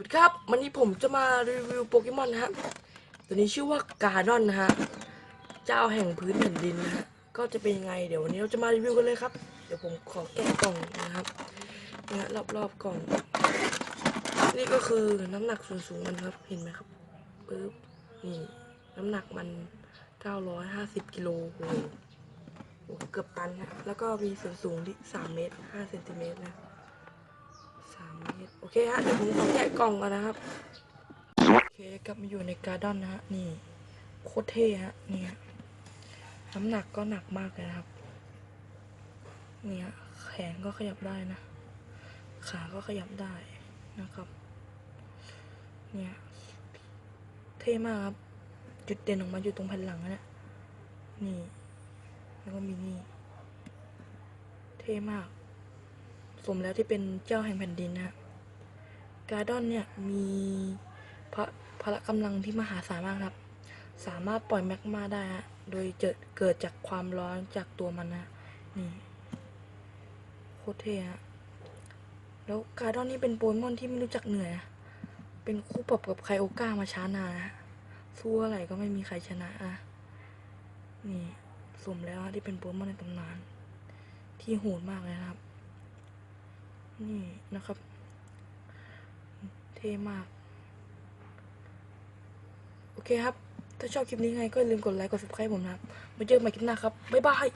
สวัสดีครับ วันนี้ผมจะมารีวิวโปเกมอนนะฮะ ตัวนี้ชื่อว่าการ์ดอนนะฮะ เจ้าแห่งพื้นแผ่นดินนะฮะ ก็จะเป็นยังไง เดี๋ยววันนี้เราจะมารีวิวกันเลยครับ เดี๋ยวผมขอแกะกล่องนะครับนะฮะรอบๆกล่อง นี่ก็คือน้ำหนักส่วนสูงมันครับ เห็นไหมครับปึ๊บ นี่ น้ำหนักมัน950กิโลโอ้โหโอ้โหเกือบตันฮะ แล้วก็มีส่วนสูงที่3เมตร5เซนติเมตรนะ เมตรโอเคฮะเดี๋ยวผมขอแกะกล่องกันนะครับโอเคกลับมาอยู่ในการ์ดอนนะฮะนี่โคตรเท่ฮะนี่ฮะน้ำหนักก็หนักมากเลยนะครับเนี่ยแขนก็ขยับได้นะ ขาก็ขยับได้นะครับ เนี่ยเท่มากครับ จุดเด่นออกมาอยู่ตรงแผ่นหลังนะเนี่ยนี่ แล้วก็มีนี่ เท่มาก สมแล้วที่เป็นเจ้าแห่งแผ่นดินนะฮะ การ์ดอนเนี่ยมีพระพละกำลังที่มหาศาลมากครับ สามารถปล่อยแมกมาได้ฮะโดยเกิดเกิดจากความร้อนจากตัวมันนะนี่โคตรเท่ฮะแล้วการ์ดอนนี่เป็นโปเกมอนที่ไม่รู้จักเหนื่อยนะเป็นคู่ปรับกับไคโอก้ามาช้านานนะสู้อะไรก็ไม่มีใครชนะอะนี่สมแล้วที่เป็นโปเกมอนในตำนาน ที่โหดมากเลยครับ นี่นะครับ เท่มาก โอเคครับ ถ้าชอบคลิปนี้ไงก็อย่าลืมกดไลค์ กด subscribe ผมนะครับ มาเจอกันใหม่คลิปหน้าครับ บ๊ายบาย